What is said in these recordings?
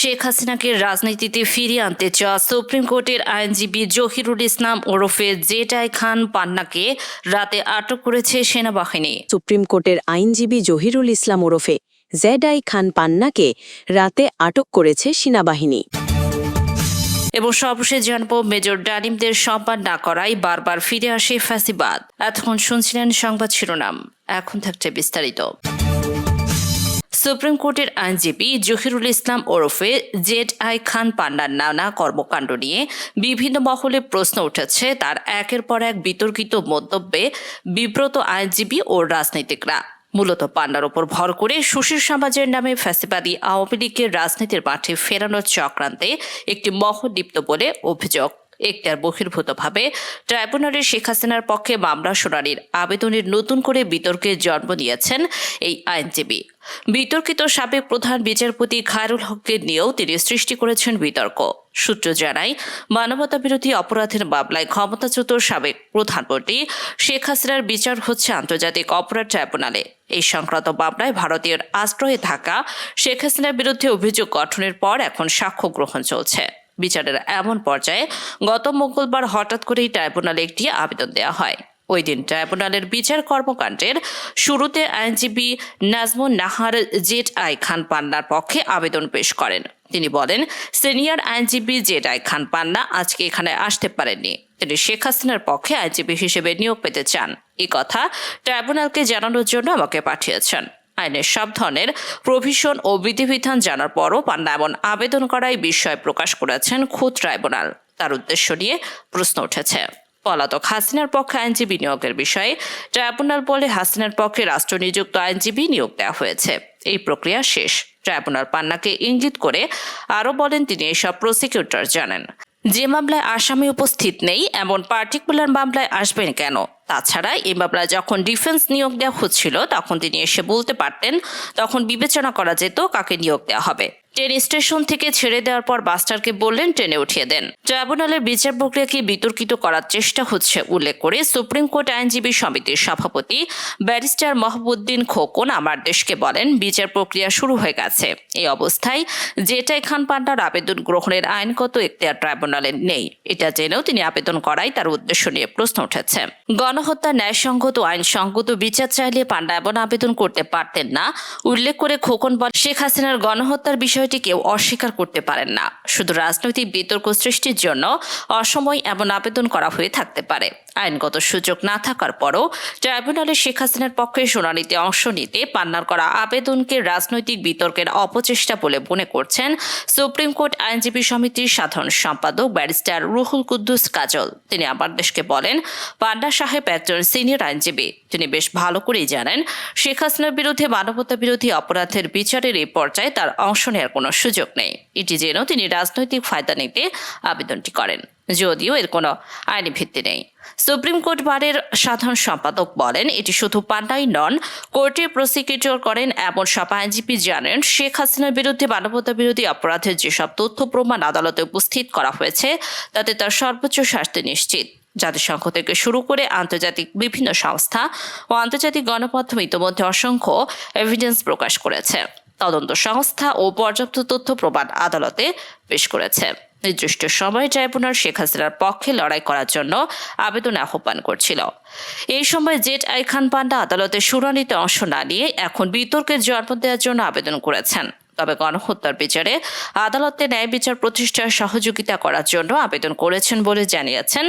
শেখ হাসিনাকে রাজনীতিতে ফিরিয়ে আনতে চাওয়া সুপ্রিম কোর্টের আইনজীবী জহিরুল ইসলাম ওরফে জেটাই খান পান্নাকে রাতে আটক করেছে সেনাবাহিনী। সুপ্রিম কোর্টের আইনজীবী জহিরুল ইসলাম ওরফে জেড আই খান পান্নাকে রাতে আটক করেছে সেনাবাহিনী। এবং সর্বশেষ জানব মেজর ডালিমদের সম্মান না করাই বারবার ফিরে আসে ফ্যাসিবাদ। এতক্ষণ শুনছিলেন সংবাদ শিরোনাম এখন থাকছে বিস্তারিত। সুপ্রিম কোর্টের আইনজীবী জহিরুল ইসলাম ওরফে জেড আই খান পান্নার নানা কর্মকাণ্ড নিয়ে বিভিন্ন মহলে প্রশ্ন উঠেছে। তার একের পর এক বিতর্কিত মন্তব্যে বিব্রত আইনজীবী ও রাজনীতিকরা। মূলত পান্নার ওপর ভর করে সুশীল সমাজের নামে ফ্যাসিবাদী আওয়ামী লীগের রাজনীতির মাঠে ফেরানোর চক্রান্তে একটি মহল লিপ্ত বলে অভিযোগ। এখতিয়ার বহির্ভূতভাবে ট্রাইব্যুনালের শেখ হাসিনার পক্ষে মামলা শুনানির আবেদনের নতুন করে বিতর্কের জন্ম নিয়েছেন এই আইনজীবী। বিতর্কিত সাবেক প্রধান বিচারপতি খায়রুল হককে নিয়েও তিনি সৃষ্টি করেছেন বিতর্ক। সূত্র জানায় মানবতা বিরোধী অপরাধের মামলায় ক্ষমতাচ্যুত সাবেক প্রধানমন্ত্রী শেখ হাসিনার বিচার হচ্ছে আন্তর্জাতিক অপরাধ ট্রাইব্যুনালে। এই সংক্রান্ত মামলায় ভারতীয় আশ্রয়ে থাকা শেখ হাসিনার বিরুদ্ধে অভিযোগ গঠনের পর এখন সাক্ষ্য গ্রহণ চলছে। বিচারের এমন পর্যায়ে গত মঙ্গলবার হঠাৎ করেই ট্রাইব্যুনালে একটি আবেদন দেওয়া হয়। ওই দিন ট্রাইব্যুনালের বিচার কর্মকাণ্ডের শুরুতে আইনজীবী নাজমুন নাহার জেট আই খান পান্নার পক্ষে আবেদন পেশ করেন। তিনি বলেন, সিনিয়র আইনজীবী জেট আই খান পান্না আজকে এখানে আসতে পারেননি। তিনি শেখ হাসিনার পক্ষে আইনজীবী হিসেবে নিয়োগ পেতে চান। এই কথা ট্রাইব্যুনালকে জানানোর জন্য আমাকে পাঠিয়েছেন। আইনের সব ধরনের প্রভিশন ও বিধিবিধান জানার পরও পান্না এমন আবেদন করায় বিস্ময় প্রকাশ করেছেন খুদ ট্রাইব্যুনাল। তার উদ্দেশ্য নিয়ে প্রশ্ন উঠেছে। পলাতক হাসিনার পক্ষে আইনজীবী নিয়োগের বিষয়ে ট্রাইব্যুনাল বলে হাসিনার পক্ষে রাষ্ট্র নিযুক্ত আইনজীবী নিয়োগ দেওয়া হয়েছে। এই প্রক্রিয়া শেষ। ট্রাইব্যুনাল পান্নাকে ইঙ্গিত করে আরও বলেন তিনি এসব প্রসিকিউটর জানেন। যে মামলায় আসামি উপস্থিত নেই, এমন পার্টিকুলার মামলায় আসবেন কেন? তাছাড়া এমবাবলা যখন ডিফেন্স নিয়োগ দেওয়া হচ্ছিল, তখন তিনি এসে বলতে পারতেন, তখন বিবেচনা করা যেত কাকে নিয়োগ দেওয়া হবে। ট্রেন স্টেশন থেকে ছেড়ে দেওয়ার পর মাস্টারকে বললেন ট্রেনে উঠিয়ে দেন। ট্রাইব্যুনালের বিচার প্রক্রিয়াকে বিতর্কিত করার চেষ্টা হচ্ছে, উল্লেখ করে সুপ্রিম কোর্ট আইনজীবী সমিতির সভাপতি ব্যারিস্টার মাহবুদ্দিন খোকন আমার দেশকে বলেন, বিচার প্রক্রিয়া শুরু হয়ে গেছে। এই অবস্থায় যেটাই খান পান্ডার আবেদন গ্রহণের আইনগত এখতিয়ার ট্রাইব্যুনালে নেই। এটা জেনেও তিনি আবেদন করাই তার উদ্দেশ্য নিয়ে প্রশ্ন উঠেছে। গণহত্যা, ন্যায়সঙ্গত আইনসঙ্গত বিচার চাইলে পান্ডা এমন আবেদন করতে পারতেন না। উল্লেখ করে খোকন বলেন, শেখ হাসিনার গণহত্যার বিষয়টি কেউ অস্বীকার করতে পারেন না। শুধু রাজনৈতিক বিতর্ক সৃষ্টির জন্য অসময় এমন আবেদন করা হয়ে থাকতে পারে। আইনগত সুযোগ না থাকার পরও ট্রাইব্যুনালে শেখ হাসিনার পক্ষে শুনানিতে অংশ নিতে পান্নার করা আবেদনকে রাজনৈতিক বিতর্কের অপচেষ্টা বলে মনে করছেন সুপ্রিম কোর্ট আইনজীবী সমিতির সাধারণ সম্পাদক ব্যারিস্টার রুহুল কুদ্দুস কাজল। তিনি আমার দেশকে বলেন, পান্না সাহেব একজন সিনিয়র আইনজীবী। তিনি বেশ ভালো করেই জানেন, শেখ হাসিনার বিরুদ্ধে মানবতা বিরোধী অপরাধের বিচারের এই পর্যায়ে তার অংশ নেওয়ার কোনো সুযোগ নেই। এটি জেনেও তিনি রাজনৈতিক ফায়দা নিতে আবেদনটি করেন। যদিও এর কোনো আইনি ভিত্তি নেই। সুপ্রিম কোর্ট বারের সাধারণ সম্পাদক বলেন, এটি শুধু পান্নাই নন, কোর্টে প্রসিকিউটর করেন এমন সব আইনজীবী জানেন, শেখ হাসিনার বিরুদ্ধে মানবতা বিরোধী অপরাধের যেসব তথ্য প্রমাণ আদালতে উপস্থিত করা হয়েছে, তাতে তার সর্বোচ্চ শাস্তি নিশ্চিত। জাতিসংঘ থেকে শুরু করে আন্তর্জাতিক বিভিন্ন সংস্থা ও আন্তর্জাতিক গণমাধ্যম ইতিমধ্যে অসংখ্য এভিডেন্স প্রকাশ করেছে। তদন্ত সংস্থা ও পর্যাপ্ত তথ্য প্রমাণ আদালতে পেশ করেছে। নির্দিষ্ট সময় ট্রাইব্যুনাল শেখ হাসিনার পক্ষে লড়াই করার জন্য আবেদন আহ্বান করছিল। এই সময় জেট আই খান পান্ডা আদালতের শুনানিতে অংশ না নিয়ে এখন বিতর্কের জন্ম দেওয়ার জন্য আবেদন করেছেন। তবে গণহত্যার বিচারে আদালতে ন্যায় বিচার প্রতিষ্ঠার সহযোগিতা করার জন্য আবেদন করেছেন বলে জানিয়েছেন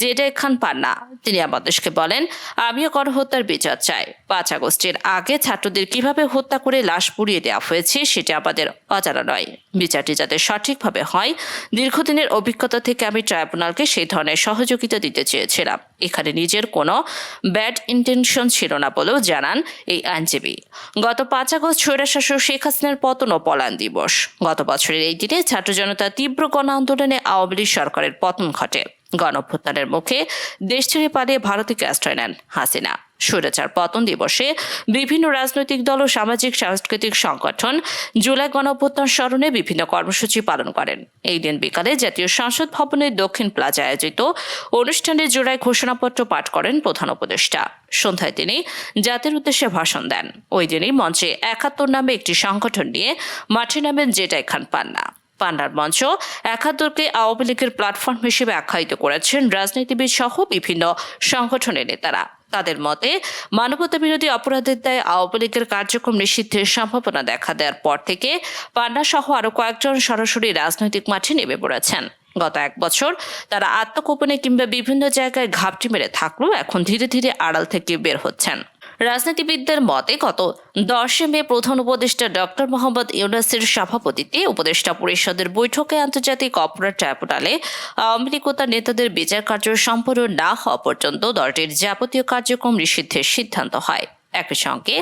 জেডে খান পান্না। তিনি আমাদেরকে বলেন, আমিও গণহত্যার বিচার চাই। পাঁচ আগস্টের আগে ছাত্রদের কীভাবে হত্যা করে লাশ পুড়িয়ে দেওয়া হয়েছে সেটা আমাদের অজানা নয়। বিচারটি যাতে সঠিকভাবে হয়, দীর্ঘদিনের অভিজ্ঞতা থেকে আমি ট্রাইব্যুনালকে সেই ধরনের সহযোগিতা দিতে চেয়েছিলাম। এখানে নিজের কোনো ব্যাড ইন্টেনশন ছিল না বলেও জানান এই আইনজীবী। গত পাঁচ আগস্ট স্বৈরাশাসক শেখ হাসিনার পতন ও পলায়ন দিবস। গত বছরের এই দিনে ছাত্র জনতা তীব্র গণ আন্দোলনে আওয়ামী লীগ সরকারের পতন ঘটে। গণঅভ্যুত্থানের মুখে দেশ ছেড়ে পালিয়ে ভারতে আশ্রয় নেন হাসিনা। স্বৈরাচার পতন দিবসে বিভিন্ন রাজনৈতিক দল ও সামাজিক সাংস্কৃতিক সংগঠন জুলাই গণঅভ্যুত্থান স্মরণে বিভিন্ন কর্মসূচি পালন করেন। এই দিন বিকালে জাতীয় সংসদ ভবনের দক্ষিণ প্লাজা আয়োজিত অনুষ্ঠানে জুলাই ঘোষণাপত্র পাঠ করেন প্রধান উপদেষ্টা। সন্ধ্যায় তিনি জাতির উদ্দেশ্যে ভাষণ দেন। ওই দিনই মঞ্চে একাত্তর নামে একটি সংগঠন নিয়ে মাঠে নামেন জেটাই খান পান্না। পান্নার মঞ্চ একাত্তরকে আওয়ামী লীগের প্ল্যাটফর্ম হিসেবে আখ্যায়িত করেছেন রাজনীতিবিদ সহ বিভিন্ন সংগঠনের নেতারা। তাদের মতে, মানবতা বিরোধী অপরাধের দায়ে আওয়ামী লীগের কার্যক্রম নিষিদ্ধের সম্ভাবনা দেখা দেওয়ার পর থেকে পান্ডা সহ আরও কয়েকজন সরাসরি রাজনৈতিক মাঠে নেমে পড়েছেন। গত এক বছর তারা আত্মগোপনে কিংবা বিভিন্ন জায়গায় ঘাপটি মেরে থাকলেও এখন ধীরে ধীরে আড়াল থেকে বের হচ্ছেন। রাজনীতিবিদদের মতে গত দশে মে প্রধান উপদেষ্টা ডক্টর মোহাম্মদ ইউনাসের সভাপতিত্বে উপদেষ্টা পরিষদের বৈঠকে আন্তর্জাতিক অপরাধ ট্রাইব্যুনালে আওয়ামী লীগ নেতাদের বিচার কার্য সম্পন্ন না হওয়া পর্যন্ত দলটির যাবতীয় কার্যক্রম নিষিদ্ধের সিদ্ধান্ত হয়। একই সঙ্গে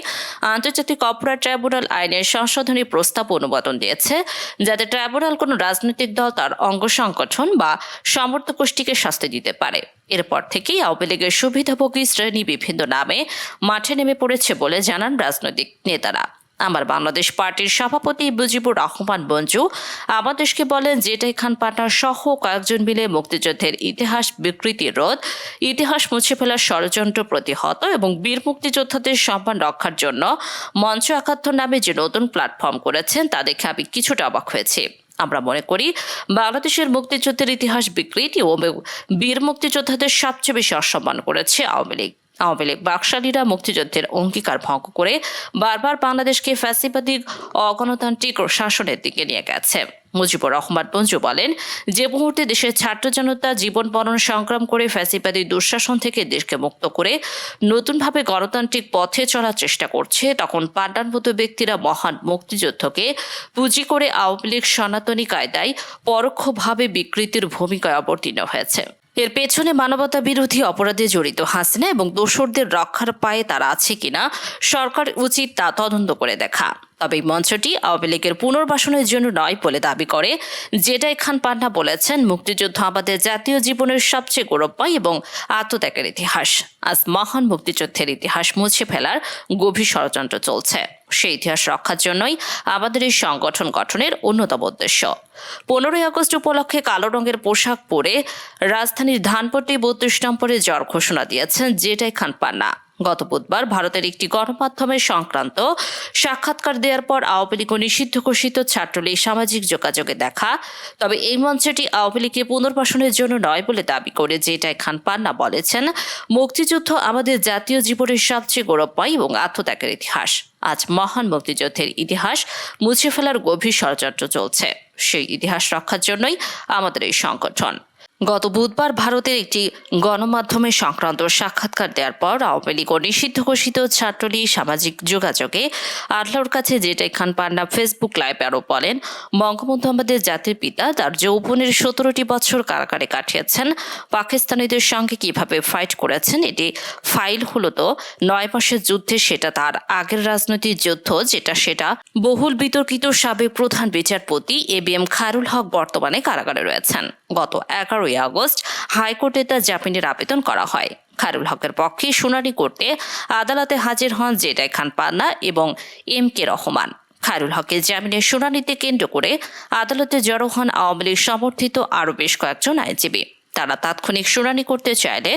আন্তর্জাতিক অপরাধ ট্রাইব্যুনাল আইনের সংশোধনী প্রস্তাব অনুমোদন দিয়েছে, যাতে ট্রাইব্যুনাল কোনো রাজনৈতিক দল তার অঙ্গ সংগঠন বা সমর্থ গোষ্ঠীকে শাস্তি দিতে পারে। এরপর থেকেই আওয়ামী লীগের সুবিধাভোগী শ্রেণি বিভিন্ন নামে মাঠে নেমে পড়েছে বলে জানান রাজনৈতিক নেতারা। আমার বাংলাদেশ পার্টির সভাপতি মুজিবুর রহমান বঞ্জু আমাদেরকে বলেন, জেটাই খান পাটনার সহ কয়েকজন মিলে মুক্তিযুদ্ধের ইতিহাস বিকৃতি রোধ, ইতিহাস মুছে ফেলার ষড়যন্ত্র প্রতিহত এবং বীর মুক্তিযোদ্ধাদের সম্মান রক্ষার জন্য মঞ্চ একাত্তর নামে যে নতুন প্ল্যাটফর্ম করেছেন, তা দেখে আমি কিছুটা অবাক হয়েছি। আমরা মনে করি, বাংলাদেশের মুক্তিযুদ্ধের ইতিহাস বিকৃতি ও বীর মুক্তিযোদ্ধাদের সবচেয়ে বেশি অসম্মান করেছে আওয়ামী লীগ। আওয়ামী লীগ বাকশালীরা মুক্তিযুদ্ধের অঙ্গীকার ভঙ্গ করে বারবার বাংলাদেশকে ফ্যাসিবাদী অগণতান্ত্রিক শাসনের দিকে নিয়ে গেছে। মুজিবুর রহমান মঞ্জু বলেন, যে মুহূর্তে দেশের ছাত্র জনতা জীবন বরণ সংগ্রাম করে ফ্যাসিবাদী দুঃশাসন থেকে দেশকে মুক্ত করে নতুনভাবে গণতান্ত্রিক পথে চলার চেষ্টা করছে, তখন পাণ্ডার মতো ব্যক্তিরা মহান মুক্তিযুদ্ধকে পুঁজি করে আওয়ামী লীগ সনাতনী কায়দায় পরোক্ষভাবে বিকৃতির ভূমিকায় অবতীর্ণ হয়েছে। এর পেছনে মানবতা বিরোধী অপরাধে জড়িত হাসিনা এবং দোসরদের রক্ষার পায়ে তারা আছে কিনা, সরকার উচিত তা তদন্ত করে দেখা। তবে এই মঞ্চটি আওয়ামী লীগের পুনর্বাসনের জন্য নয় বলে দাবি করে। জেটাই খান পান্না বলেছেন, মুক্তিযুদ্ধ আমাদের জাতীয় জীবনের সবচেয়ে গৌরবময় এবং আত্মত্যাগের ইতিহাস। আজ মহান মুক্তিযুদ্ধের ইতিহাস মুছে ফেলার গভীর ষড়যন্ত্র চলছে। সেই ইতিহাস রক্ষার জন্যই আমাদের এই সংগঠন গঠনের অন্যতম উদ্দেশ্য। পনেরোই আগস্ট উপলক্ষে কালো রঙের পোশাক পরে রাজধানীর ধানপট্টি বত্রিশ নম্বরে জ্বর ঘোষণা দিয়েছেন জেটাই খান পান্না। গত বুধবার ভারতের একটি গণমাধ্যমে সংক্রান্ত সাক্ষাৎকার দেওয়ার পর আওয়ামী লীগ নিষিদ্ধ ঘোষিত ছাত্রলীগ সামাজিক যোগাযোগে দেখা। তবে এই মঞ্চটি আওয়ামী লীগকে পুনর্বাসনের জন্য নয় বলে দাবি করে জেটাই খান পান্না বলেছেন, মুক্তিযুদ্ধ আমাদের জাতীয় জীবনের সবচেয়ে গৌরবময় এবং আত্মত্যাগের ইতিহাস। আজ মহান মুক্তিযুদ্ধের ইতিহাস মুছে ফেলার গভীর ষড়যন্ত্র চলছে। সেই ইতিহাস রক্ষার জন্যই আমাদের এই সংগঠন গত বুধবার ভারতের একটি গণমাধ্যমে সংক্রান্ত সাক্ষাৎকার দেওয়ার পর আওয়ামী লীগ নিষিদ্ধ ঘোষিত ছাত্রলীগ সামাজিক যোগাযোগে আটলার কাছে জেটাই খান পান্না ফেসবুক লাইভে আরও বলেন, বঙ্গবন্ধু আমাদের জাতির পিতা তার যৌবনের সতেরোটি বছর কারাগারে কাটিয়েছেন। পাকিস্তানিদের সঙ্গে কীভাবে ফাইট করেছেন এটি ফাইল হলো তো নয় মাসের যুদ্ধে সেটা তার আগের রাজনৈতিক যুদ্ধ, যেটা সেটা বহুল বিতর্কিত সাবেক প্রধান বিচারপতি A B M Khairul Haque বর্তমানে কারাগারে রয়েছেন। গত এগারোই আগস্ট হাইকোর্টে তার জামিনের আবেদন করা হয়। খায়রুল হকের পক্ষে শুনানি করতে আদালতে হাজির হন জেডাই খান পান্না এবং এম কে রহমান। খায়রুল হকের জামিনের শুনানিতে কেন্দ্র করে আদালতে জড়ো হন আওয়ামী লীগ সমর্থিত আরও বেশ কয়েকজন আইনজীবী। তারা তাৎক্ষণিক শুনানি করতে চাইলে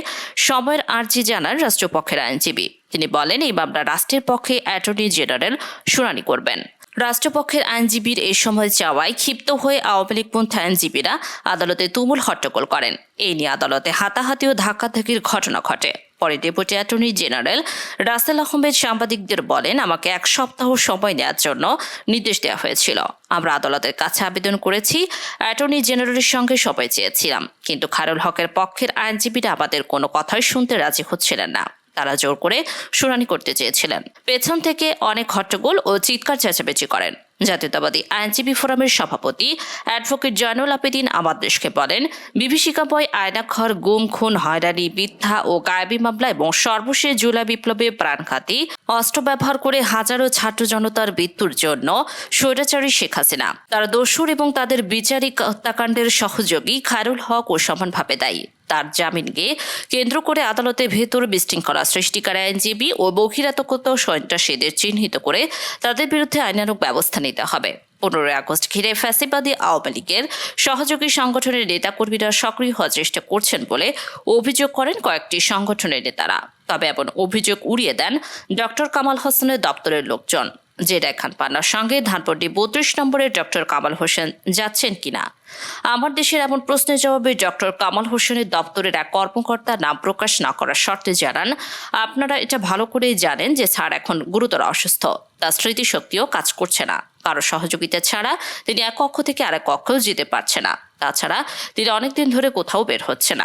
সময়ের আর্জি জানান রাষ্ট্রপক্ষের আইনজীবী। তিনি বলেন, এই মামলা রাষ্ট্রের পক্ষে অ্যাটর্নি জেনারেল শুনানি করবেন। রাষ্ট্রপক্ষের আইনজীবীর এই সময় চাওয়ায় ক্ষিপ্ত হয়ে আওয়ামী লীগপন্থী আইনজীবীরা আদালতে তুমুল হট্টগোল করেন। এই নিয়ে আদালতে হাতাহাতি ও ধাক্কাধাক্কির ঘটনা ঘটে। পরে deputy attorney general Russell Ahmed সাংবাদিকদের বলেন, আমাকে এক সপ্তাহ সময় নেওয়ার জন্য নির্দেশ দেওয়া হয়েছিল। আমরা আদালতের কাছে আবেদন করেছি, অ্যাটর্নি জেনারেলের সঙ্গে সবাই চেয়েছিলাম। কিন্তু খারুল হকের পক্ষের আইনজীবীরা আমাদের কোনো কথাই শুনতে রাজি হচ্ছিলেন না। তারা জোর করে শুনানি করতে চেয়েছিলেন। পেছন থেকে অনেক হট্টগোল ও চিৎকার চেঁচামেচি করেন। জাতীয়তাবাদী আইনজীবী ফোরামের সভাপতি অ্যাডভোকেট জয়নুল আবেদিন আমার দেশকে বলেন, বিভীষিকাময় আয়নাঘর গুম, খুন, হয়রানি, মিথ্যা ও গায়েবী মামলা এবং সর্বশেষ জুলাই বিপ্লবে প্রাণঘাতী অস্ত্র ব্যবহার করে হাজারো ছাত্র জনতার মৃত্যুর জন্য স্বৈরাচারী শেখ হাসিনা। তারা দস্যুর এবং তাদের বিচারিক হত্যাকাণ্ডের সহযোগী খায়রুল হক ও সমানভাবে দায়ী। তার জামিনকে কেন্দ্র করে আদালতে ভেতর বিশৃঙ্খলা সৃষ্টিকারী আইনজীবী ও বহিরাতকৃত সন্ত্রাসীদের চিহ্নিত করে তাদের বিরুদ্ধে আইনানুগ ব্যবস্থা নিতে হবে। পনেরোই আগস্ট ঘিরে ফ্যাসিবাদী আওয়ামী লীগের সহযোগী সংগঠনের নেতাকর্মীরা সক্রিয় হওয়ার চেষ্টা করছেন বলে অভিযোগ করেন কয়েকটি সংগঠনের নেতারা। তবে এমন অভিযোগ উড়িয়ে দেন ডক্টর কামাল হোসেনের দপ্তরের লোকজন। জেডা খান পান্নার সঙ্গে ধানপট্টি বত্রিশ নম্বরের ডক্টর কামাল হোসেন যাচ্ছেন কিনা? আমার দেশের এমন প্রশ্নের জবাবে ডক্টর কামাল হোসেনের দপ্তরের এক কর্মকর্তা নাম প্রকাশ না করার শর্তে জানান, আপনারা এটা ভালো করেই জানেন যে স্যার এখন গুরুতর অসুস্থ। তার স্মৃতিশক্তিও কাজ করছে না। কারও সহযোগিতা ছাড়া তিনি এক কক্ষ থেকে আরেক কক্ষেও যেতে পারছে না। তাছাড়া তিনি অনেকদিন ধরে কোথাও বের হচ্ছে না।